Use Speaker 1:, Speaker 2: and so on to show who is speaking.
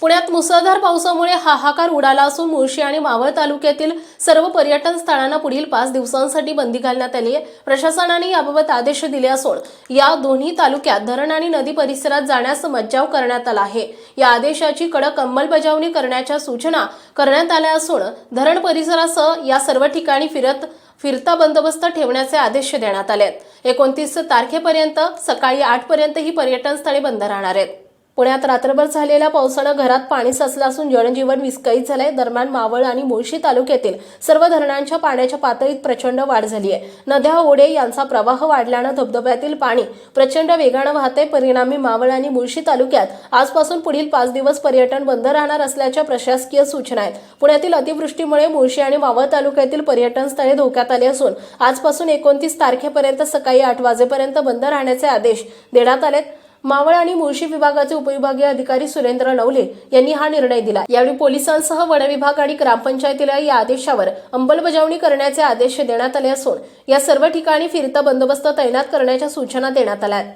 Speaker 1: पुण्यात मुसळधार पावसामुळे हाहाकार उडाला असून मुळशी आणि मावळ तालुक्यातील सर्व पर्यटन स्थळांना पुढील पाच दिवसांसाठी बंदी घालण्यात आली आहे प्रशासनाने याबाबत आदेश दिले असून या दोन्ही तालुक्यात धरण आणि नदी परिसरात जाण्यास मज्जाव करण्यात आला आहे. या आदेशाची कडक अंमलबजावणी करण्याच्या सूचना करण्यात आल्या असून धरण परिसरासह या सर्व ठिकाणी फिरत फिरता बंदोबस्त ठेवण्याचे आदेश देण्यात आले आहेत एकोणतीस तारखेपर्यंत सकाळी आठपर्यंत ही पर्यटन स्थळे बंद राहणार आहेत. पुण्यात रात्रभर झालेल्या पावसानं घरात पाणी साचलं असून जनजीवन विस्कळीत झालंय. दरम्यान मावळ आणि मुळशी तालुक्यातील सर्व धरणांच्या पाण्याच्या पातळीत प्रचंड वाढ झाली आहे नद्या ओढे यांचा प्रवाह वाढल्यानं धबधब्यातील पाणी प्रचंड वेगानं वाहते परिणामी मावळ आणि मुळशी तालुक्यात आजपासून पुढील पाच दिवस पर्यटन बंद राहणार असल्याच्या प्रशासकीय सूचना आहेत. पुण्यातील अतिवृष्टीमुळे मुळशी आणि मावळ तालुक्यातील पर्यटन स्थळे धोक्यात आली असून आजपासून एकोणतीस तारखेपर्यंत सकाळी आठ वाजेपर्यंत बंद राहण्याचे आदेश देण्यात आलेत. मावळ आणि मुळशी विभागाचे उपविभागीय अधिकारी सुरेंद्र नवले यांनी हा निर्णय दिला. यावेळी पोलिसांसह वन विभाग आणि ग्रामपंचायतीला या आदेशावर अंमलबजावणी करण्याचे आदेश देण्यात आले असून या सर्व ठिकाणी फिरता बंदोबस्त तैनात करण्याच्या सूचना देण्यात आल्या आहेत.